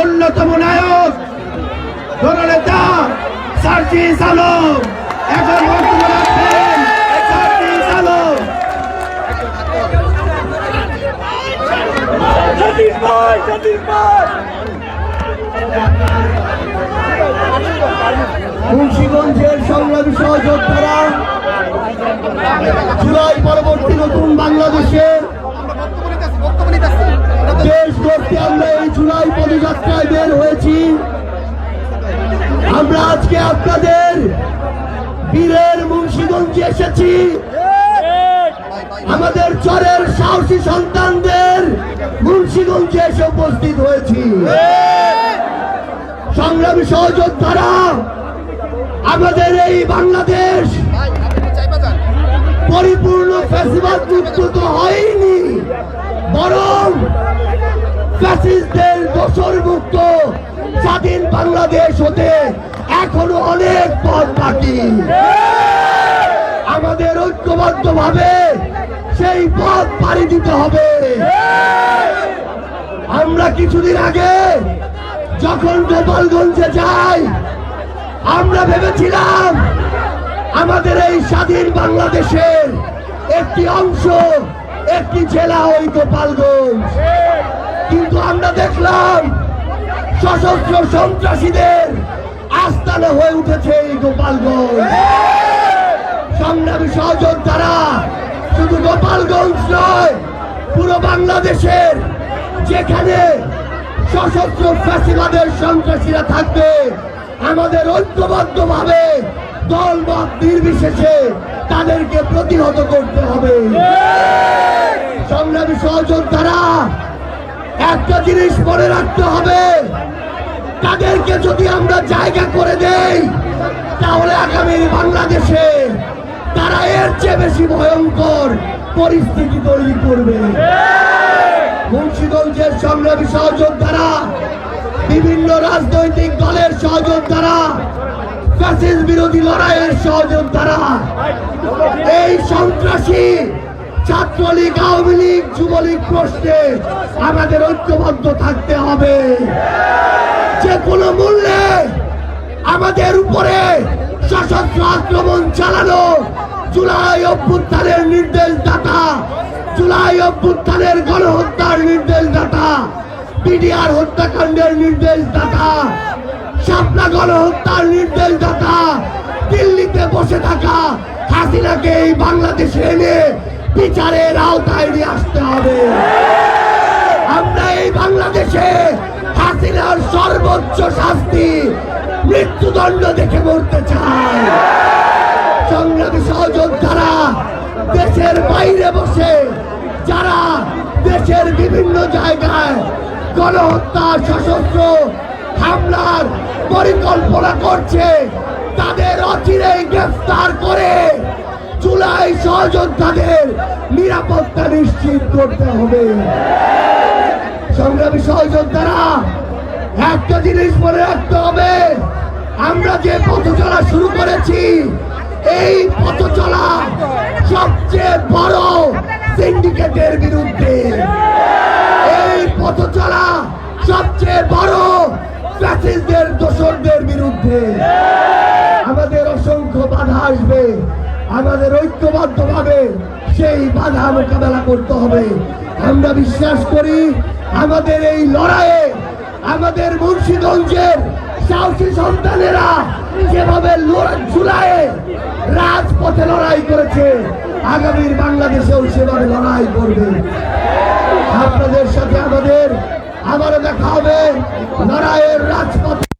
অন্যতম নায়ক জননেতা সার্জিস আলম। এখন বক্তব্য রাখবেন সার্জিস আলম। মুন্সিগঞ্জের সংগ্রামী সহযোদ্ধারা জুলাই পরবর্তী নতুন বাংলাদেশের জুলাই পদযাত্রায় বের হয়েছি। আমরা আজকে আপনাদের বীরের মুন্সিগঞ্জে এসেছি। আমাদের চরের সাহসী সন্তানদের মুন্সিগঞ্জে এসে উপস্থিত হয়েছি। সংগ্রামী সহযোদ্ধারা, আমাদের এই বাংলাদেশ পরিপূর্ণ ফ্যাসিবাদ মুক্ত তো হয়নি, বরং ফ্যাসিস্টদের দোষর মুক্ত স্বাধীন বাংলাদেশ হতে এখনও অনেক পথ বাকি। আমাদের ঐক্যবদ্ধ ভাবে সেই পথ পাড়ি দিতে হবে। আমরা কিছুদিন আগে যখন গোপালগঞ্জে যাই, আমরা ভেবেছিলাম আমাদের এই স্বাধীন বাংলাদেশের একটি অংশ, একটি জেলা ওই গোপালগঞ্জ। কিন্তু আমরা দেখলাম সশস্ত্র সন্ত্রাসীদের আস্তানা হয়ে উঠেছে এই গোপালগঞ্জ। সংগ্রামী সহযোদ্ধারা শুধু গোপালগঞ্জ নয়, পুরো বাংলাদেশের যেখানে সশস্ত্র ফ্যাসিবাদের সন্ত্রাসীরা থাকবে, আমাদের ঐক্যবদ্ধ ভাবে দল মত নির্বিশেষে তাদেরকে প্রতিহত করতে হবে। সংগ্রামী সহযোদ্ধারা একটা জিনিস মনে রাখতে হবে। তাদেরকে যদি আমরা জায়গা করে দেই, তাহলে আগামী বাংলাদেশে তারা এর চেয়ে বেশি ভয়ঙ্কর পরিস্থিতি তৈরি করবে। মুন্সিগঞ্জের সংগ্রামী সহযোদ্ধারা, বিভিন্ন রাজনৈতিক দলের সহযোদ্ধারা ফ্যাসিস বিরোধী লড়াইয়ের সহযোদ্ধারা, এই সন্ত্রাসী ছাত্রলীগ, আওয়ামী লীগ, যুবলীগ প্রশ্নে আমাদের ঐক্যবদ্ধ থাকতে হবে। যে কোনো মূল্যে আমাদের উপরে সশস্ত্র আক্রমণ চালানো জুলাই অভ্যুত্থানের নির্দেশদাতা, জুলাই অভ্যুত্থানের গণহত্যার নির্দেশ নির্দেশদাতা, পিডিআর হত্যাকাণ্ডের নির্দেশ নির্দেশদাতা, শাপলা গণহত্যার নির্দেশ নির্দেশদাতা, দিল্লিতে বসে থাকা হাসিনাকে এই বাংলাদেশে এনে বিচারের আওতায় নিয়ে আসতে হবে। আমরা এই বাংলাদেশে হাসিনার সর্বোচ্চ শাস্তি, মৃত্যুদণ্ড দেখে মরতে চাই। সংগ্রামী সহযোদ্ধারা দেশের বাইরে বসে, যারা দেশের বিভিন্ন জায়গায় গণহত্যা, সশস্ত্র হামলার পরিকল্পনা করছে, তাদের অচিরেই গ্রেফতার করে জুলাই সহযোদ্ধাদের নিরাপত্তা নিশ্চিত করতে হবে। সংগ্রামী সহযোদ্ধারা, একটা জিনিস মনে রাখতে হবে। আমরা যে পথ চলা শুরু করেছি, এই পথ চলা সবচেয়ে বড় সিন্ডিকেটের বিরুদ্ধে। এই পথ চলা সবচেয়ে বড় ফ্যাসিস্টদের দোসরদের বিরুদ্ধে। আমাদের ঐক্যবদ্ধ ভাবে সেই বাধা মোকাবেলা করতে হবে। আমরা বিশ্বাস করি আমাদের এই লড়াইয়ে আমাদের মুন্সিগঞ্জের সাহসী সন্তানেরা যেভাবে জুলাইয়ে রাজপথে লড়াই করেছে, আগামীর বাংলাদেশেও সেভাবে লড়াই করবে। আপনাদের সাথে আমাদের আবারও দেখা হবে লড়াইয়ের রাজপথে।